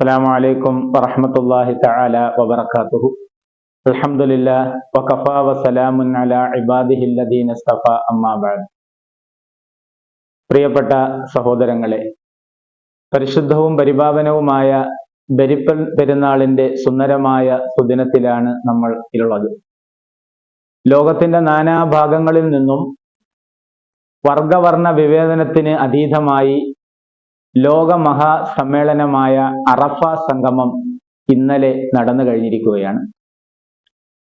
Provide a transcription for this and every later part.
السلام عليكم ورحمة الله تعالى وبركاته الحمد لله وكفى وسلام على عباده الذين اصطفى أما بعد പ്രിയപ്പെട്ട സഹോദരങ്ങളെ പരിശുദ്ധവും പരിപാവനവുമായ ബലിപ്പൽ പെരുന്നാളിന്റെ സുന്ദരമായ സുദിനത്തിലാണ് നമ്മൾ ഉള്ളത് ലോകത്തിന്റെ നാനാഭാഗങ്ങളിൽ നിന്നും വർഗവർണ്ണ വിവേചനത്തിന് അതീതമായി ലോക മഹാസമ്മേളനമായ അറഫ സംഗമം ഇന്നലെ നടന്നു കഴിഞ്ഞിരിക്കുകയാണ്.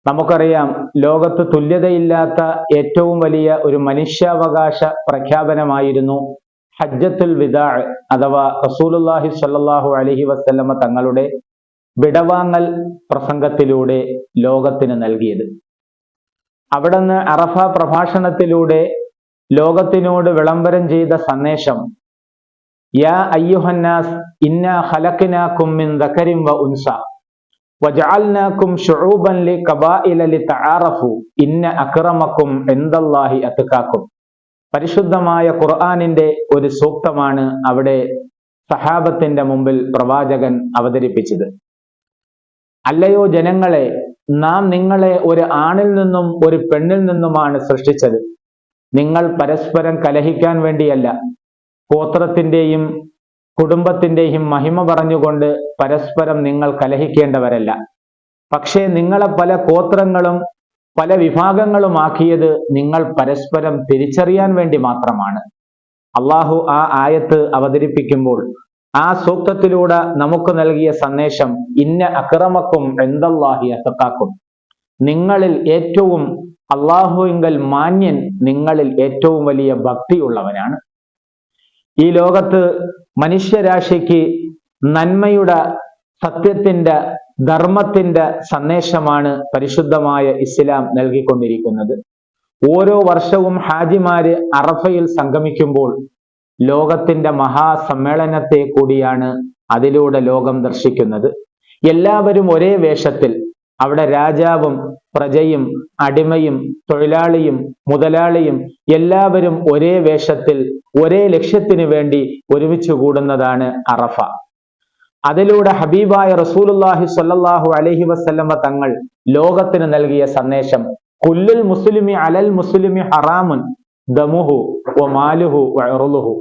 നമുക്കറിയാം ലോകത്ത് തുല്യതയില്ലാത്ത ഏറ്റവും വലിയ ഒരു മനുഷ്യാവകാശ പ്രഖ്യാപനമായിരുന്നു ഹജ്ജത്തുൽ വിദാ അഥവാ റസൂലുല്ലാഹി സ്വല്ലല്ലാഹു അലൈഹി വസല്ലമ തങ്ങളുടെ വിടവാങ്ങൽ പ്രസംഗത്തിലൂടെ ലോകത്തിന് നൽകിയത്. അവിടുന്ന് അറഫ പ്രഭാഷണത്തിലൂടെ ലോകത്തിനോട് വിളംബരം ചെയ്ത സന്ദേശം പരിശുദ്ധമായ ഖുർആനിന്റെ ഒരു സൂക്തമാണ് അവിടെ സഹാബത്തിന്റെ മുമ്പിൽ പ്രവാചകൻ അവതരിപ്പിച്ചത്. അല്ലയോ ജനങ്ങളെ നാം നിങ്ങളെ ഒരു ആണിൽ നിന്നും ഒരു പെണ്ണിൽ നിന്നുമാണ് സൃഷ്ടിച്ചത്. നിങ്ങൾ പരസ്പരം കലഹിക്കാൻ വേണ്ടിയല്ല. ഗോത്രത്തിന്റെയും കുടുംബത്തിന്റെയും മഹിമ പറഞ്ഞുകൊണ്ട് പരസ്പരം നിങ്ങൾ കലഹിക്കേണ്ടവരല്ല. പക്ഷേ നിങ്ങളെ പല ഗോത്രങ്ങളും പല വിഭാഗങ്ങളുമാക്കിയത് നിങ്ങൾ പരസ്പരം തിരിച്ചറിയാൻ വേണ്ടി മാത്രമാണ്. അള്ളാഹു ആ ആയത്ത് അവതരിപ്പിക്കുമ്പോൾ ആ സൂക്തത്തിലൂടെ നമുക്ക് നൽകിയ സന്ദേശം ഇന്ന അക്രമക്കും എന്തല്ലാഹി അസത്താക്കും നിങ്ങളിൽ ഏറ്റവും അള്ളാഹുവിങ്കൽ മാന്യൻ നിങ്ങളിൽ ഏറ്റവും വലിയ ഭക്തിയുള്ളവനാണ്. ഈ ലോകത്ത് മനുഷ്യരാശിക്ക് നന്മയുടെ സത്യത്തിന്റെ ധർമ്മത്തിന്റെ സന്ദേശമാണ് പരിശുദ്ധമായ ഇസ്ലാം നൽകിക്കൊണ്ടിരിക്കുന്നത്. ഓരോ വർഷവും ഹാജിമാര് അറഫയിൽ സംഗമിക്കുമ്പോൾ ലോകത്തിന്റെ മഹാസമ്മേളനത്തെ കൂടിയാണ് അതിലൂടെ ലോകം ദർശിക്കുന്നത്. എല്ലാവരും ഒരേ വേഷത്തിൽ അവിടെ രാജാവും പ്രജയും അടിമയും തൊഴിലാളിയും മുതലാളിയും എല്ലാവരും ഒരേ വേഷത്തിൽ ഒരേ ലക്ഷ്യത്തിനു വേണ്ടി ഒരുമിച്ച് കൂടുന്നതാണ് അറഫ. അതിലൂടെ ഹബീബായ റസൂലുല്ലാഹി സ്വല്ലല്ലാഹു അലഹി വസ്ല്ലമ്മ തങ്ങൾ ലോകത്തിന് നൽകിയ സന്ദേശം കുല്ലുൽ മുസ്ലിമി അലൽ മുസ്ലിമി ഹറാമുൻ ദമുഹു ഓ മാലുഹു വറുലുഹു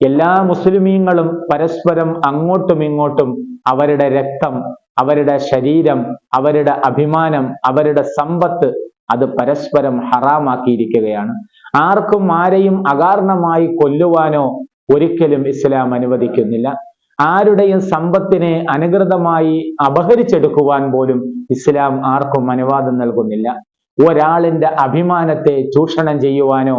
എല്ലാ മുസ്ലിമീങ്ങളും പരസ്പരം അങ്ങോട്ടും ഇങ്ങോട്ടും അവരുടെ രക്തം അവരുടെ ശരീരം അവരുടെ അഭിമാനം അവരുടെ സമ്പത്ത് അത് പരസ്പരം ഹറാമാക്കിയിരിക്കുകയാണ്. ആർക്കും ആരെയും അകാരണമായി കൊല്ലുവാനോ ഒരിക്കലും ഇസ്ലാം അനുവദിക്കുന്നില്ല. ആരുടെയും സമ്പത്തിനെ അനുകൃതമായി അപഹരിച്ചെടുക്കുവാൻ പോലും ഇസ്ലാം ആർക്കും അനുവാദം നൽകുന്നില്ല. ഒരാളിന്റെ അഭിമാനത്തെ ചൂഷണം ചെയ്യുവാനോ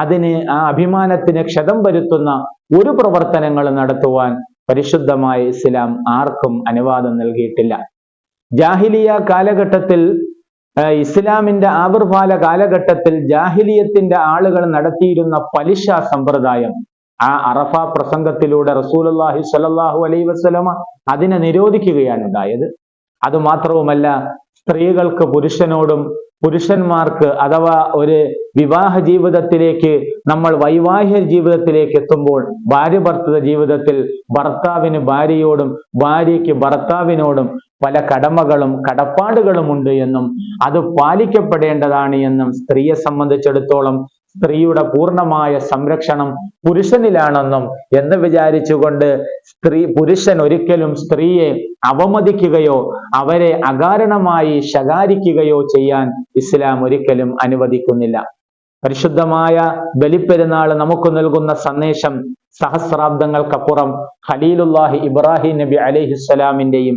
അതിന് ആ അഭിമാനത്തിന് ക്ഷതം വരുത്തുന്ന ഒരു പ്രവർത്തനങ്ങൾ നടത്തുവാൻ പരിശുദ്ധമായ ഇസ്ലാം ആർക്കും അനുവാദം നൽകിയിട്ടില്ല. ജാഹിലിയ കാലഘട്ടത്തിൽ ഇസ്ലാമിന്റെ ആവിർഭാല കാലഘട്ടത്തിൽ ജാഹിലിയത്തിന്റെ ആളുകൾ നടത്തിയിരുന്ന പലിശ സമ്പ്രദായം ആ അറഫ പ്രസംഗത്തിലൂടെ റസൂലുള്ളാഹി സ്വല്ലല്ലാഹു അലൈ വസല്ലമ അതിനെ നിരോധിക്കുകയാണ് ഉണ്ടായത്. അതുമാത്രവുമല്ല സ്ത്രീകൾക്ക് പുരുഷനോടും പുരുഷന്മാർക്ക് അഥവാ ഒരു വിവാഹ ജീവിതത്തിലേക്ക് നമ്മൾ വൈവാഹിക ജീവിതത്തിലേക്ക് എത്തുമ്പോൾ ഭാര്യ ഭർത്തൃ ജീവിതത്തിൽ ഭർത്താവിന് ഭാര്യയോടും ഭാര്യയ്ക്ക് ഭർത്താവിനോടും പല കടമകളും കടപ്പാടുകളും ഉണ്ട് എന്നും അത് പാലിക്കപ്പെടേണ്ടതാണ് എന്നും സ്ത്രീയെ സംബന്ധിച്ചിടത്തോളം സ്ത്രീയുടെ പൂർണമായ സംരക്ഷണം പുരുഷനിലാണെന്നും എന്ന് വിചാരിച്ചുകൊണ്ട് സ്ത്രീ പുരുഷൻ ഒരിക്കലും സ്ത്രീയെ അവമതിക്കുകയോ അവരെ അകാരണമായി ശകാരിക്കുകയോ ചെയ്യാൻ ഇസ്ലാം ഒരിക്കലും അനുവദിക്കുന്നില്ല. പരിശുദ്ധമായ ബലിപ്പെരുന്നാൾ നമുക്ക് നൽകുന്ന സന്ദേശം സഹസ്രാബ്ദങ്ങൾക്കപ്പുറം ഖലീലുല്ലാഹി ഇബ്രാഹിം നബി അലൈഹിസ്സലാമിന്റെയും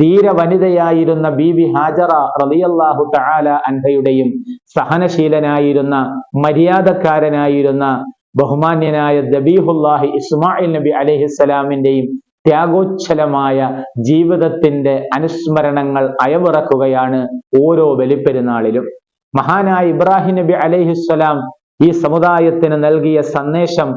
ധീര വനിതയായിരുന്ന വി ഹാജറ റളിയല്ലാഹു തആല അൻഹയുടെയും സഹനശീലനായിരുന്ന മര്യാദക്കാരനായിരുന്ന ബഹുമാന്യനായ ദബീഹുല്ലാഹി ഇസ്മായിൽ നബി അലഹിസ്സലാമിന്റെയും ത്യാഗോച്ഛലമായ ജീവിതത്തിന്റെ അനുസ്മരണങ്ങൾ അയവിറക്കുകയാണ് ഓരോ ബലിപ്പെരുന്നാളിലും. മഹാനായ ഇബ്രാഹിം നബി അലൈഹിസ്സലാം ഈ സമുദായത്തിന് നൽകിയ സന്ദേശം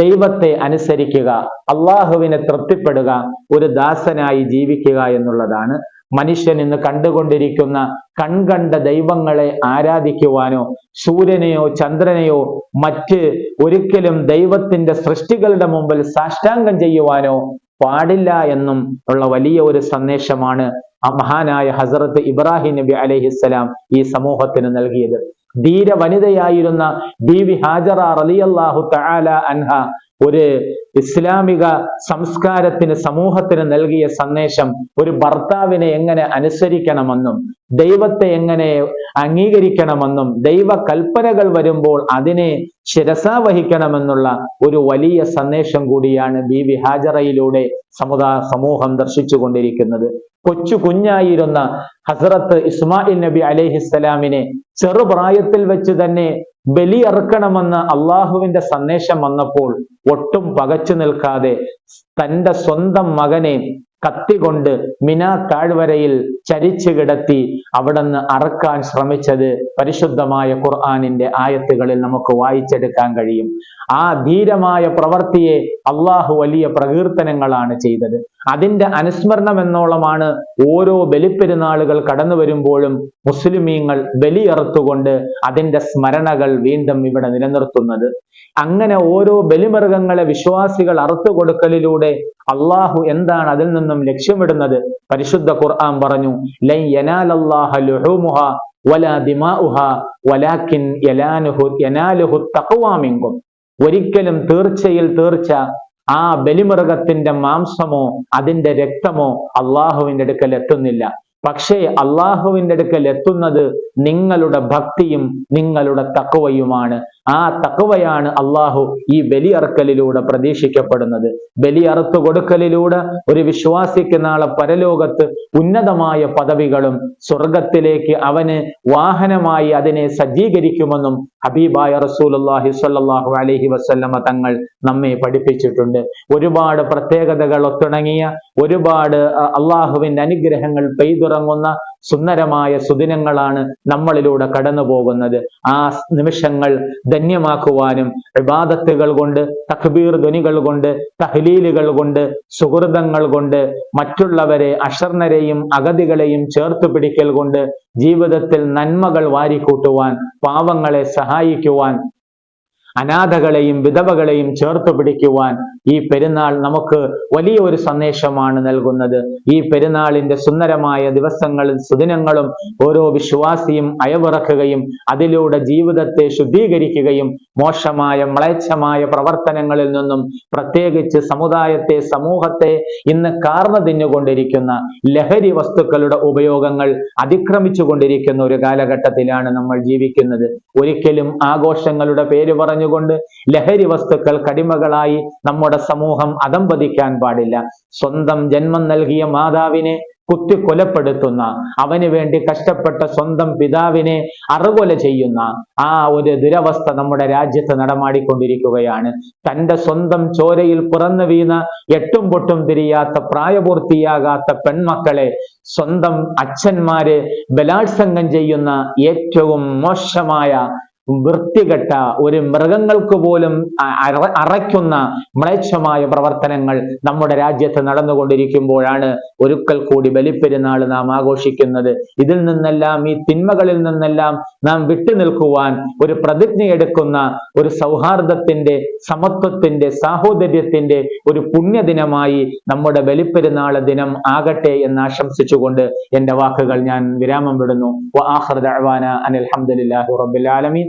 ദൈവത്തെ അനുസരിക്കുക അള്ളാഹുവിനെ തൃപ്തിപ്പെടുക ഒരു ദാസനായി ജീവിക്കുക എന്നുള്ളതാണ്. മനുഷ്യൻ ഇന്ന് കണ്ടുകൊണ്ടിരിക്കുന്ന കൺകണ്ട ദൈവങ്ങളെ ആരാധിക്കുവാനോ സൂര്യനെയോ ചന്ദ്രനെയോ മറ്റ് ഒരിക്കലും ദൈവത്തിന്റെ സൃഷ്ടികളുടെ മുമ്പിൽ സാഷ്ടാംഗം ചെയ്യുവാനോ പാടില്ല എന്നും ഉള്ള വലിയ ഒരു സന്ദേശമാണ് ആ മഹാനായ ഹസറത്ത് ഇബ്രാഹിം നബി അലഹിസ്സലാം ഈ സമൂഹത്തിന് നൽകിയത്. ധീര വനിതയായിരുന്ന ബീവി ഹാജറ റളിയല്ലാഹു തആല അൻഹ ഒരു ഇസ്ലാമിക സംസ്കാരത്തിന് സമൂഹത്തിന് നൽകിയ സന്ദേശം ഒരു ഭർത്താവിനെ എങ്ങനെ അനുസരിക്കണമെന്നും ദൈവത്തെ എങ്ങനെ അംഗീകരിക്കണമെന്നും ദൈവ കൽപ്പനകൾ വരുമ്പോൾ അതിനെ ശിരസാവഹിക്കണമെന്നുള്ള ഒരു വലിയ സന്ദേശം കൂടിയാണ് ബി വി ഹാജറയിലൂടെ സമുദായ സമൂഹം ദർശിച്ചു കൊണ്ടിരിക്കുന്നത് കൊച്ചു കുഞ്ഞായിരുന്ന ഹസറത്ത് ഇസ്മായിൽ നബി അലൈഹിസ്സലാമിനെ ചെറുപ്രായത്തിൽ വെച്ച് തന്നെ ബലിയറുക്കണമെന്ന് അള്ളാഹുവിന്റെ സന്ദേശം വന്നപ്പോൾ ഒട്ടും പകച്ചു നിൽക്കാതെ തന്റെ സ്വന്തം മകനെ കത്തികൊണ്ട് മിനാ താഴ്വരയിൽ ചരിച്ചു കിടത്തി അവിടുന്ന് അറക്കാൻ ശ്രമിച്ചത് പരിശുദ്ധമായ ഖുർആാനിന്റെ ആയത്തുകളിൽ നമുക്ക് വായിച്ചെടുക്കാൻ കഴിയും. ആ ധീരമായ പ്രവൃത്തിയെ അള്ളാഹു വലിയ പ്രകീർത്തനങ്ങളാണ് ചെയ്തത്. അതിന്റെ അനുസ്മരണം എന്നോളമാണ് ഓരോ ബലിപ്പെരുന്നാളുകൾ കടന്നു വരുമ്പോഴും മുസ്ലിമീങ്ങൾ ബലിയറുത്തുകൊണ്ട് അതിന്റെ സ്മരണകൾ വീണ്ടും ഇവിടെ നിലനിർത്തുന്നത്. അങ്ങനെ ഓരോ ബലിമൃഗങ്ങളെ വിശ്വാസികൾ അറുത്തു കൊടുക്കലിലൂടെ അള്ളാഹു എന്താണ് അതിൽ നിന്നും ലക്ഷ്യമിടുന്നത് പരിശുദ്ധ ഖുർആൻ പറഞ്ഞു ലൈ വലാ തഖ്വ ഒരിക്കലും തീർച്ചയിൽ തീർച്ച ആ ബലിമൃഗത്തിന്റെ മാംസമോ അതിന്റെ രക്തമോ അള്ളാഹുവിന്റെ അടുക്കൽ എത്തുന്നില്ല. പക്ഷേ അള്ളാഹുവിന്റെ അടുക്കൽ എത്തുന്നത് നിങ്ങളുടെ ഭക്തിയും നിങ്ങളുടെ തക്കവയുമാണ് ആ തക്കവയാണ് അള്ളാഹു ഈ ബലിയറക്കലിലൂടെ പ്രതീക്ഷിക്കപ്പെടുന്നത്. ബലിയറുത്തു കൊടുക്കലിലൂടെ ഒരു വിശ്വാസിക്ക് നാളെ പരലോകത്ത് ഉന്നതമായ പദവികളും സ്വർഗത്തിലേക്ക് അവന് വാഹനമായി അതിനെ സജ്ജീകരിക്കുമെന്നും ഹബീബായ റസൂലുള്ളാഹി സ്വല്ലല്ലാഹു അലൈഹി വസല്ലമ തങ്ങൾ നമ്മെ പഠിപ്പിച്ചിട്ടുണ്ട്. ഒരുപാട് പ്രത്യേകതകൾ ഒത്തിണങ്ങിയ ഒരുപാട് അള്ളാഹുവിന്റെ അനുഗ്രഹങ്ങൾ പെയ്തുറങ്ങുന്ന സുന്ദരമായ സുദിനങ്ങളാണ് നമ്മളിലൂടെ കടന്നു പോകുന്നത് ആ നിമിഷങ്ങൾ ധന്യമാക്കുവാനും വിവാദത്തുകൾ കൊണ്ട് തക്ബീർ ധ്വനികൾ കൊണ്ട് തഹ്ലീലുകൾ കൊണ്ട് സുഹൃതങ്ങൾ കൊണ്ട് മറ്റുള്ളവരെ അഷർണരെയും അഗതികളെയും ചേർത്ത് പിടിക്കൽ കൊണ്ട് ജീവിതത്തിൽ നന്മകൾ വാരിക്കൂട്ടുവാൻ പാവങ്ങളെ സഹായിക്കുവാൻ അനാഥകളെയും വിധവകളെയും ചേർത്ത് പിടിക്കുവാൻ ഈ പെരുന്നാൾ നമുക്ക് വലിയ ഒരു സന്ദേശമാണ് നൽകുന്നത്. ഈ പെരുന്നാളിന്റെ സുന്ദരമായ ദിവസങ്ങളും സുദിനങ്ങളും ഓരോ വിശ്വാസിയും അയവിറക്കുകയും അതിലൂടെ ജീവിതത്തെ ശുദ്ധീകരിക്കുകയും മോശമായ മ്ലേച്ഛമായ പ്രവർത്തനങ്ങളിൽ നിന്നും പ്രത്യേകിച്ച് സമുദായത്തെ സമൂഹത്തെ ഇന്ന് കാർന്നു തിന്നുകൊണ്ടിരിക്കുന്ന ലഹരി വസ്തുക്കളുടെ ഉപയോഗങ്ങൾ അതിക്രമിച്ചു കൊണ്ടിരിക്കുന്ന ഒരു കാലഘട്ടത്തിലാണ് നമ്മൾ ജീവിക്കുന്നത്. ഒരിക്കലും ആഘോഷങ്ങളുടെ പേര് പറഞ്ഞുകൊണ്ട് ലഹരി വസ്തുക്കൾ കടിമകളായി നമ്മുടെ സമൂഹം അതമ്പതിക്കാൻ പാടില്ല. സ്വന്തം ജന്മം നൽകിയ മാതാവിനെ കുത്തി കൊലപ്പെടുത്തുന്ന അവന് വേണ്ടി കഷ്ടപ്പെട്ട സ്വന്തം പിതാവിനെ അറുകൊല ചെയ്യുന്ന ആ ഒരു ദുരവസ്ഥ നമ്മുടെ രാജ്യത്ത് നടമാടിക്കൊണ്ടിരിക്കുകയാണ്. തന്റെ സ്വന്തം ചോരയിൽ പിറന്നു വീണ എട്ടും പൊട്ടും തിരിയാത്ത പ്രായപൂർത്തിയാകാത്ത പെൺമക്കളെ സ്വന്തം അച്ഛന്മാരെ ബലാത്സംഗം ചെയ്യുന്ന ഏറ്റവും മോശമായ വൃത്തികെട്ട ഒരു മൃഗങ്ങൾക്ക് പോലും അറയ്ക്കുന്ന മ്ലേച്ഛമായ പ്രവർത്തനങ്ങൾ നമ്മുടെ രാജ്യത്ത് നടന്നുകൊണ്ടിരിക്കുമ്പോഴാണ് ഒരിക്കൽ കൂടി ബലിപ്പെരുന്നാൾ നാം ആഘോഷിക്കുന്നത്. ഇതിൽ നിന്നെല്ലാം ഈ തിന്മകളിൽ നിന്നെല്ലാം നാം വിട്ടുനിൽക്കുവാൻ ഒരു പ്രതിജ്ഞയെടുക്കുന്ന ഒരു സൗഹാർദ്ദത്തിന്റെ സമത്വത്തിന്റെ സാഹോദര്യത്തിന്റെ ഒരു പുണ്യദിനമായി നമ്മുടെ ബലിപ്പെരുന്നാൾ ദിനം ആകട്ടെ എന്ന് ആശംസിച്ചുകൊണ്ട് എന്റെ വാക്കുകൾ ഞാൻ വിരാമം വിടുന്നു. അനിൽ ഹംദുലില്ലാഹി റബ്ബിൽ ആലമീൻ.